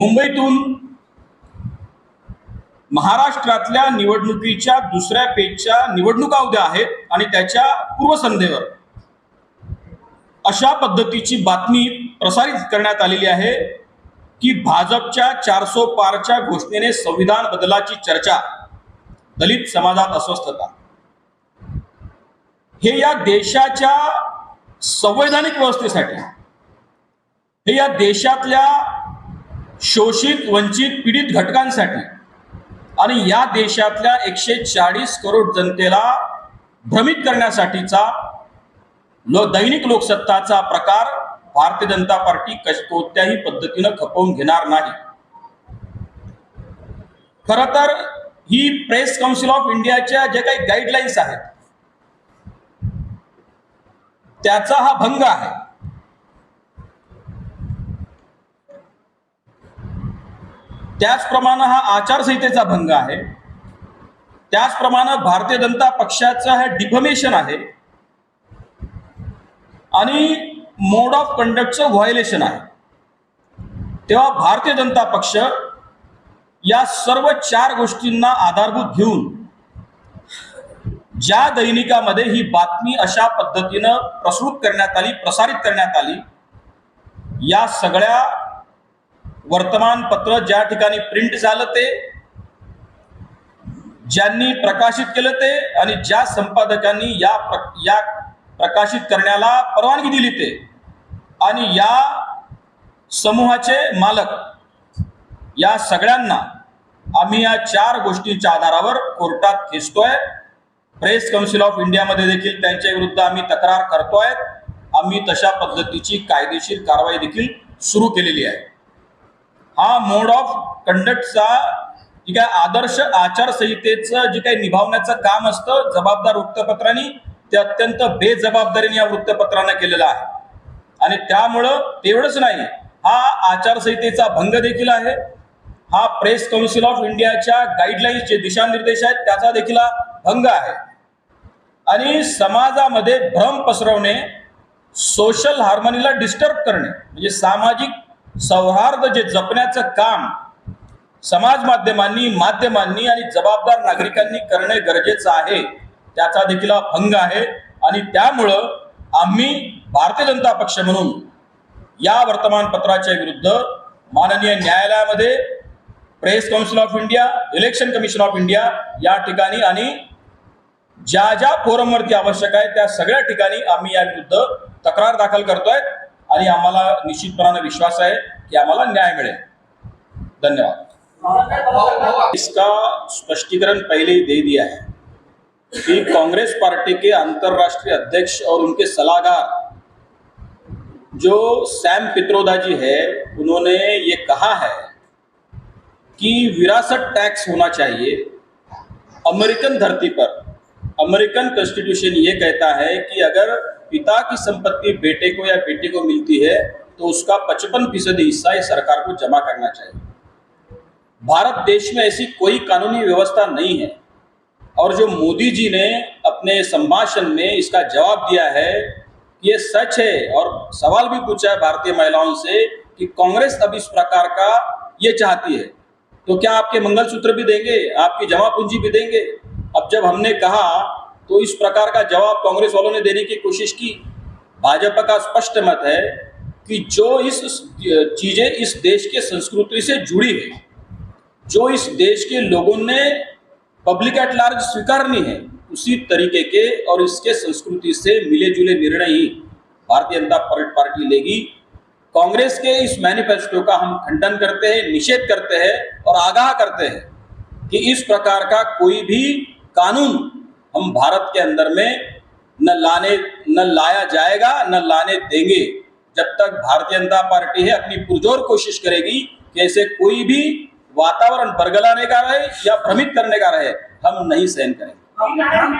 मुंबईतून महाराष्ट्रातल्या निवडणुकीच्या दुसऱ्या पेजच्या निवडणुका उद्या आहेत आणि त्याच्या पूर्वसंध्येवर अशा पद्धतीची बातमी प्रसारित करण्यात आलेली आहे की भाजपच्या चारसो पारच्या घोषणेने संविधान बदलाची चर्चा दलित समाजात अस्वस्थता. हे या देशाच्या संवैधानिक व्यवस्थेसाठी हे या देशातल्या शोषित वंचित पीडित घटकांसाठी. आणि या देशातल्या एकशे चाळीस करोड जनतेला भ्रमित करण्यासाठीचा लो दैनिक लोकसत्ताचा प्रकार भारतीय जनता पार्टी कश कोणत्याही पद्धतीनं खपवून घेणार नाही. खर तर ही प्रेस काउन्सिल ऑफ इंडियाच्या जे काही गाईडलाईन्स आहेत त्याचा हा भंग आहे. त्याचप्रमाणे हा आचारसंहितेचा भंग आहे. त्याचप्रमाणे भारतीय जनता पक्षाचं हे डिफमेशन आहे. आणि मोड ऑफ कंडक्टचं व्हायोलेशन आहे. तेव्हा भारतीय जनता पक्ष या सर्व चार गोष्टींना आधारभूत घेऊन ज्या दैनिकामध्ये ही बातमी अशा पद्धतीनं प्रस्तुत करण्यात आली प्रसारित करण्यात आली या सगळ्या वर्तमानपत्र ज्या ठिकाणी प्रिंट झालं ते ज्यांनी प्रकाशित केलं ते आणि ज्या संपादकांनी या प्र या प्रकाशित करण्याला परवानगी दिली ते आणि या समूहाचे मालक या सगळ्यांना आम्ही या चार गोष्टींच्या आधारावर कोर्टात खेचतोय. प्रेस काउन्सिल ऑफ इंडियामध्ये देखील त्यांच्या विरुद्ध आम्ही तक्रार करतोय. आम्ही तशा पद्धतीची कायदेशीर कारवाई देखील सुरू केलेली आहे. हा मोड ऑफ कंडक्टचा जी काय आदर्श आचारसंहितेचं जे काही निभावण्याचं काम असतं जबाबदार वृत्तपत्रांनी ते अत्यंत बेजबाबदारीने या वृत्तपत्रांना केलेलं आहे. आणि त्यामुळं तेवढंच नाही हा आचारसंहितेचा भंग देखील आहे. हा प्रेस काउन्सिल ऑफ इंडियाच्या गाईडलाईन्स जे दिशानिर्देश आहेत त्याचा देखील हा भंग आहे. आणि समाजामध्ये भ्रम पसरवणे सोशल हार्मनीला डिस्टर्ब करणे म्हणजे सामाजिक सौहार्द जे जपण्याचं काम समाज माध्यमांनी माध्यमांनी आणि जबाबदार नागरिकांनी करणे गरजेचं आहे त्याचा देखील भंग आहे. आणि त्यामुळं आम्ही भारतीय जनता पक्ष म्हणून या वर्तमानपत्राच्या विरुद्ध माननीय न्यायालयामध्ये press council of India election commission of India या ठिकाणी आणि ज्या ज्या फोरमवरती आवश्यक आहे त्या सगळ्या ठिकाणी आम्ही या विरुद्ध तक्रार दाखल करतोय. आणि आम्हाला विश्वास आहे की आम्हाला न्याय मिळेल. धन्यवाद. इसका स्पष्टीकरण पहले ही दे दिया है कि कांग्रेस पार्टी के अंतर्राष्ट्रीय अध्यक्ष और उनके सलाहकार जो सैम पित्रोदा जी है, उन्होंने ये कहा है कि विरासत टैक्स होना चाहिए। अमेरिकन धरती पर, अमेरिकन कॉन्स्टिट्यूशन ये कहता है कि अगर पिता की संपत्ति बेटे को या बेटी को मिलती है तो उसका पचपन फ़ीसदी हिस्सा सरकार को जमा करना चाहिए। भारत देश में ऐसी कोई कानूनी व्यवस्था नहीं है। और जो मोदी जी ने अपने संभाषण में इसका जवाब दिया है, ये सच है और सवाल भी पूछा है भारतीय महिलाओं से कि कांग्रेस अब इस प्रकार का ये चाहती है। तो क्या आपके मंगलसूत्र भी देंगे? आपकी जमा पूंजी भी देंगे? अब जब हमने कहा तो इस प्रकार का जवाब कांग्रेस वालों ने देने की कोशिश की। भाजपा का स्पष्ट मत है कि जो इस चीज़ें इस देश के संस्कृति से जुड़ी है, जो इस देश के लोगों ने पब्लिक एट लार्ज स्वीकारनी है, उसी तरीके के और इसके संस्कृति से मिले जुले निर्णय ही भारतीय जनता पार्टी लेगी। कांग्रेस के इस मैनिफेस्टो का हम खंडन करते हैं, निषेध करते हैं और आगाह करते हैं कि इस प्रकार का कोई भी कानून हम भारत के अंदर में न लाने, न लाया जाएगा, न लाने देंगे। जब तक भारतीय जनता पार्टी है, अपनी पुरजोर कोशिश करेगी कि ऐसे कोई भी वातावरण बरगलाने का रहे या भ्रमित करने का रहे, हम नहीं सहन करेंगे।